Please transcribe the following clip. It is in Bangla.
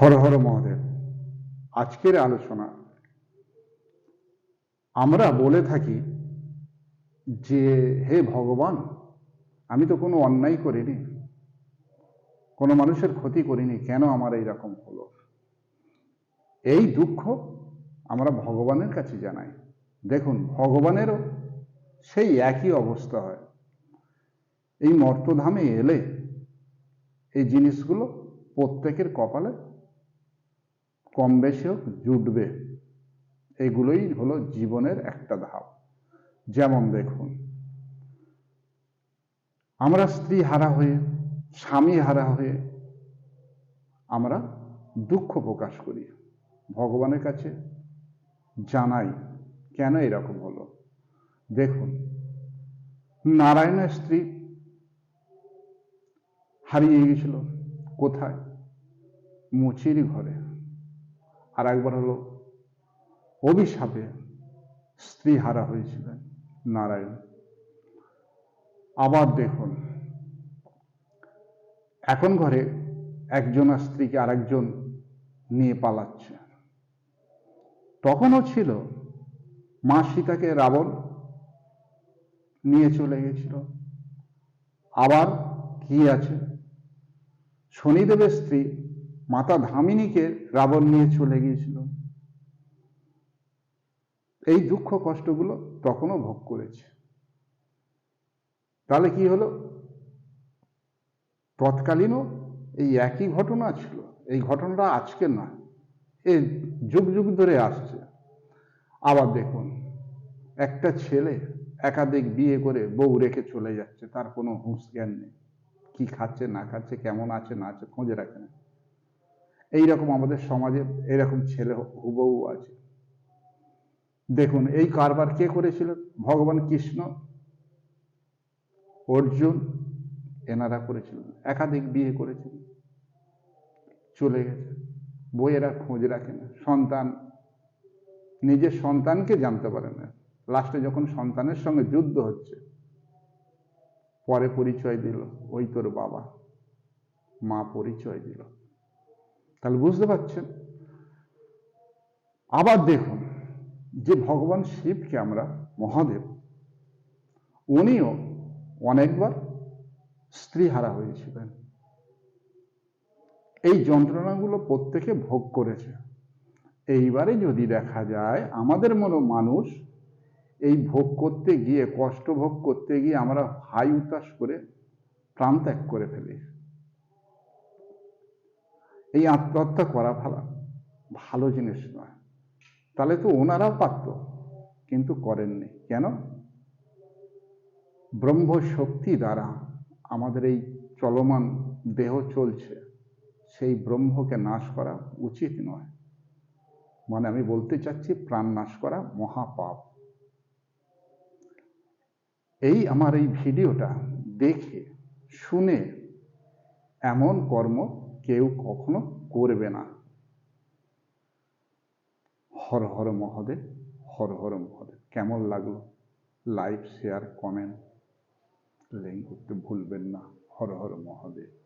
হর হর মহাদেব। আজকের আলোচনা। আমরা বলে থাকি যে, হে ভগবান, আমি তো কোনো অন্যায় করিনি। কোনো মানুষের ক্ষতি করিনি। কেন আমার এই রকম হলো? এই দুঃখ আমরা ভগবানের কাছে জানাই। দেখুন, ভগবানেরও সেই একই অবস্থা হয়। এই মর্তধামে এলে এই জিনিসগুলো প্রত্যেকের কপালে কম বেশি হোক, জুটবে। এগুলোই হলো জীবনের একটা ধাপ। যেমন দেখুন, আমরা স্ত্রী হারা হয়ে, স্বামী হারা হয়ে আমরা দুঃখ প্রকাশ করি। ভগবানের কাছে জানাই, কেন এরকম হলো? দেখুন, নারায়ণের স্ত্রী হারিয়ে গেছিল। কোথায়? মুচির ঘরে। আর একবার হলো অভিশাপে স্ত্রী হারা হয়েছিলেন নারায়ণ। আবার দেখুন, এখন ঘরে একজন আর স্ত্রীকে আরেকজন নিয়ে পালাচ্ছে। তখনও ছিল, মা সীতাকে রাবণ নিয়ে চলে গেছিল। আবার কি আছে? শনিদেবের স্ত্রী মাতা ধামিনীকে রাবণ নিয়ে চলে গিয়েছিল। এই দুঃখ কষ্টগুলো তখনও ভোগ করেছে। তাহলে কি হলো? তৎকালীনও এই একই ঘটনা ছিল। এই ঘটনাটা আজকে না, এ যুগ যুগ ধরে আসছে। আবার দেখুন, একটা ছেলে একাধিক বিয়ে করে বউ রেখে চলে যাচ্ছে, তার কোনো হুঁশ জ্ঞান নেই। কি খাচ্ছে, না খাচ্ছে, কেমন আছে, না আছে, খোঁজে রাখে না। এইরকম আমাদের সমাজে এরকম ছেলে হুবহু আছে। দেখুন, এই কারবার কে করেছিল? ভগবান কৃষ্ণ, অর্জুন, এনারা করেছিলেন একাধিক বিয়ে করেছিলেন চলে গেছে। বইয়েরা খোঁজ রাখে না। সন্তান, নিজের সন্তানকে জানতে পারে না। লাস্টে যখন সন্তানের সঙ্গে যুদ্ধ হচ্ছে, পরে পরিচয় দিল, ওই তোর বাবা। মা পরিচয় দিল। তাহলে বুঝতে পারছেন? আবার দেখুন, যে ভগবান শিবকে আমরা মহাদেব, উনিও অনেকবার স্ত্রী হারা হয়েছিলেন। এই যন্ত্রণাগুলো প্রত্যেকে ভোগ করেছে। এইবারে যদি দেখা যায়, আমাদের মতো মানুষ এই ভোগ করতে গিয়ে, কষ্ট ভোগ করতে গিয়ে আমরা হাই উতাস করে প্রাণ ত্যাগ করে ফেলি। এই আত্মহত্যা করা ফেলা ভালো জিনিস নয়। তাহলে তো ওনারাও পারত, কিন্তু করেননি। কেন? ব্রহ্ম শক্তি দ্বারা আমাদের এই চলমান দেহ চলছে, সেই ব্রহ্মকে নাশ করা উচিত নয়। মানে আমি বলতে চাচ্ছি, প্রাণ নাশ করা মহাপাপ। এই আমার এই ভিডিওটা দেখে, শুনে এমন কর্ম কেউ কখনো করবে না। হর হর মহাদেব, হর হর মহাদেব। কেমন লাগল? লাইক শেয়ার কমেন্ট লিঙ্ক করতে ভুলবেন না। হর হর মহাদেব।